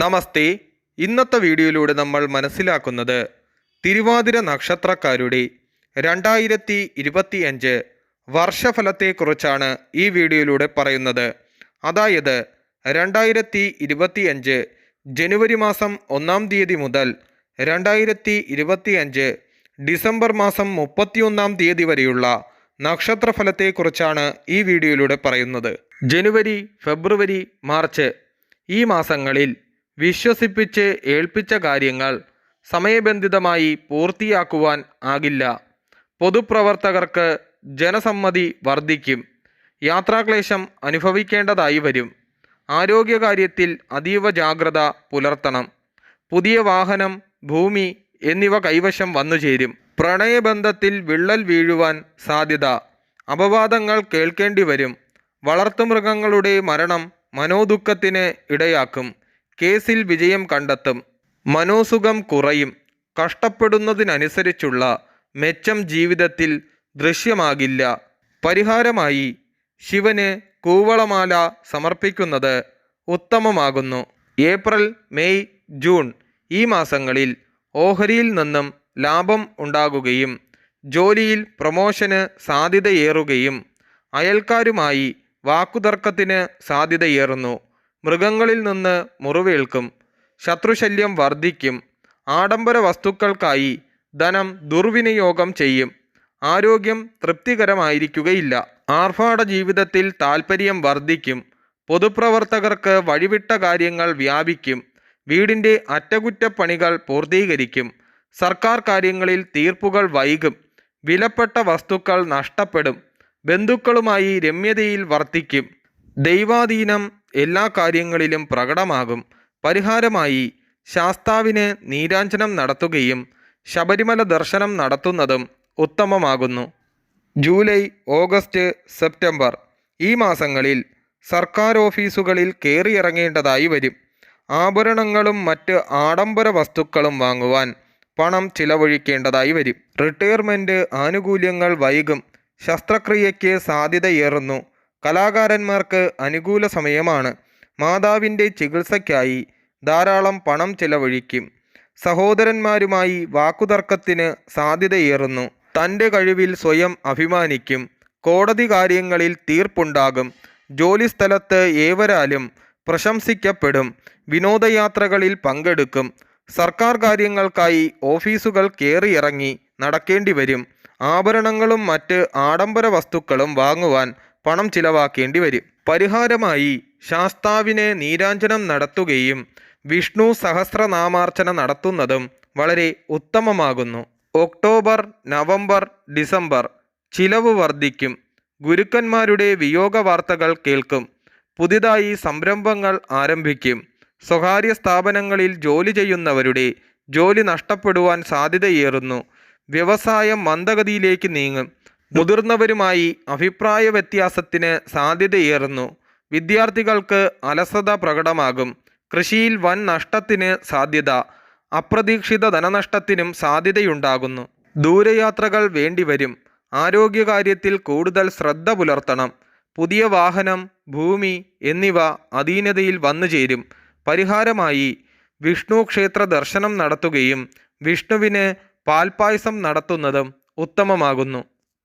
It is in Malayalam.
നമസ്തേ. ഇന്നത്തെ വീഡിയോയിലൂടെ നമ്മൾ മനസ്സിലാക്കുന്നത് തിരുവാതിര നക്ഷത്രക്കാരുടെ രണ്ടായിരത്തി ഇരുപത്തി അഞ്ച് വർഷഫലത്തെക്കുറിച്ചാണ് ഈ വീഡിയോയിലൂടെ പറയുന്നത്. അതായത് രണ്ടായിരത്തി ഇരുപത്തി അഞ്ച് ജനുവരി മാസം ഒന്നാം തീയതി മുതൽ രണ്ടായിരത്തി ഇരുപത്തി അഞ്ച് ഡിസംബർ മാസം മുപ്പത്തിയൊന്നാം തീയതി വരെയുള്ള നക്ഷത്രഫലത്തെക്കുറിച്ചാണ് ഈ വീഡിയോയിലൂടെ പറയുന്നത്. ജനുവരി ഫെബ്രുവരി മാർച്ച് ഈ മാസങ്ങളിൽ വിശ്വസിപ്പിച്ച് ഏൽപ്പിച്ച കാര്യങ്ങൾ സമയബന്ധിതമായി പൂർത്തിയാക്കുവാൻ ആകില്ല. പൊതുപ്രവർത്തകർക്ക് ജനസമ്മതി വർദ്ധിക്കും. യാത്രാക്ലേശം അനുഭവിക്കേണ്ടതായി വരും. ആരോഗ്യകാര്യത്തിൽ അതീവ ജാഗ്രത പുലർത്തണം. പുതിയ വാഹനം ഭൂമി എന്നിവ കൈവശം വന്നു ചേരും. പ്രണയബന്ധത്തിൽ വിള്ളൽ വീഴുവാൻ സാധ്യത. അപവാദങ്ങൾ കേൾക്കേണ്ടി വരും. വളർത്തുമൃഗങ്ങളുടെ മരണം മനോദുഃഖത്തിന് ഇടയാക്കും. കേസിൽ വിജയം കണ്ടെത്തും. മനോസുഖം കുറയും. കഷ്ടപ്പെടുന്നതിനനുസരിച്ചുള്ള മെച്ചം ജീവിതത്തിൽ ദൃശ്യമാകില്ല. പരിഹാരമായി ശിവന് കൂവളമാല സമർപ്പിക്കുന്നത് ഉത്തമമാകുന്നു. ഏപ്രിൽ മെയ് ജൂൺ ഈ മാസങ്ങളിൽ ഓഹരിയിൽ നിന്നും ലാഭം ഉണ്ടാകുകയും ജോലിയിൽ പ്രൊമോഷന് സാധ്യതയേറുകയും അയൽക്കാരുമായി വാക്കുതർക്കത്തിന് സാധ്യതയേറുന്നു. മൃഗങ്ങളിൽ നിന്ന് മുറിവേൽക്കും ശത്രുശല്യം വർദ്ധിക്കും ആഡംബര വസ്തുക്കൾക്കായി ധനം ദുർവിനിയോഗം ചെയ്യും ആരോഗ്യം തൃപ്തികരമായിരിക്കുകയില്ല. ആർഭാട ജീവിതത്തിൽ താൽപ്പര്യം വർദ്ധിക്കും പൊതുപ്രവർത്തകർക്ക് വഴിവിട്ട കാര്യങ്ങൾ വ്യാപിക്കും വീടിന്റെ അറ്റകുറ്റപ്പണികൾ പൂർത്തീകരിക്കും സർക്കാർ കാര്യങ്ങളിൽ തീർപ്പുകൾ വൈകും വിലപ്പെട്ട വസ്തുക്കൾ നഷ്ടപ്പെടും ബന്ധുക്കളുമായി രമ്യതയിൽ വർത്തിക്കും. ദൈവാധീനം എല്ലാ കാര്യങ്ങളിലും പ്രകടമാകും. പരിഹാരമായി ശാസ്താവിന് നീരാഞ്ജനം നടത്തുകയും ശബരിമല ദർശനം നടത്തുന്നതും ഉത്തമമാകുന്നു. ജൂലൈ ഓഗസ്റ്റ് സെപ്റ്റംബർ ഈ മാസങ്ങളിൽ സർക്കാർ ഓഫീസുകളിൽ കയറിയിറങ്ങേണ്ടതായി വരും. ആഭരണങ്ങളും മറ്റ് ആഡംബര വസ്തുക്കളും വാങ്ങുവാൻ പണം ചിലവഴിക്കേണ്ടതായി വരും. റിട്ടയർമെന്റ് ആനുകൂല്യങ്ങൾ വൈകും. ശസ്ത്രക്രിയയ്ക്ക് സാധ്യതയേറുന്നു. കലാകാരന്മാർക്ക് അനുകൂല സമയമാണ്. മാതാവിന്റെ ചികിത്സയ്ക്കായി ധാരാളം പണം ചെലവഴിക്കും. സഹോദരന്മാരുമായി വാക്കുതർക്കത്തിന് സാധ്യതയേറുന്നു. തന്റെ കഴിവിൽ സ്വയം അഭിമാനിക്കും. കോടതി കാര്യങ്ങളിൽ തീർപ്പുണ്ടാകും. ജോലിസ്ഥലത്ത് ഏവരാലും പ്രശംസിക്കപ്പെടും. വിനോദയാത്രകളിൽ പങ്കെടുക്കും. സർക്കാർ കാര്യങ്ങൾക്കായി ഓഫീസുകൾ കയറിയിറങ്ങി നടക്കേണ്ടി വരും ആഭരണങ്ങളും മറ്റ് ആഡംബര വസ്തുക്കളും വാങ്ങുവാൻ പണം ചിലവാക്കേണ്ടി വരും. പരിഹാരമായി ശാസ്താവിനെ നീരാഞ്ജനം നടത്തുകയും വിഷ്ണു സഹസ്രനാമാർച്ചന നടത്തുന്നതും വളരെ ഉത്തമമാകുന്നു. ഒക്ടോബർ നവംബർ ഡിസംബർ ചിലവ് വർദ്ധിക്കും. ഗുരുക്കന്മാരുടെ വിയോഗ വാർത്തകൾ കേൾക്കും. പുതിയതായി സംരംഭങ്ങൾ ആരംഭിക്കും. സ്വകാര്യ സ്ഥാപനങ്ങളിൽ ജോലി ചെയ്യുന്നവരുടെ ജോലി നഷ്ടപ്പെടുവാൻ സാധ്യതയേറുന്നു. വ്യവസായം മന്ദഗതിയിലേക്ക് നീങ്ങും. മുതിർന്നവരുമായി അഭിപ്രായ വ്യത്യാസത്തിന് സാധ്യതയേറുന്നു. വിദ്യാർത്ഥികൾക്ക് അലസത പ്രകടമാകും. കൃഷിയിൽ വൻ നഷ്ടത്തിന് സാധ്യത അപ്രതീക്ഷിത ധനനഷ്ടത്തിനും സാധ്യതയുണ്ടാകുന്നു. ദൂരയാത്രകൾ വേണ്ടിവരും. ആരോഗ്യകാര്യത്തിൽ കൂടുതൽ ശ്രദ്ധ പുലർത്തണം. പുതിയ വാഹനം ഭൂമി എന്നിവ അധീനതയിൽ വന്നു ചേരും. പരിഹാരമായി വിഷ്ണു ക്ഷേത്ര ദർശനം നടത്തുകയും വിഷ്ണുവിന് പാൽപ്പായസം നടത്തുന്നതും ഉത്തമമാകുന്നു.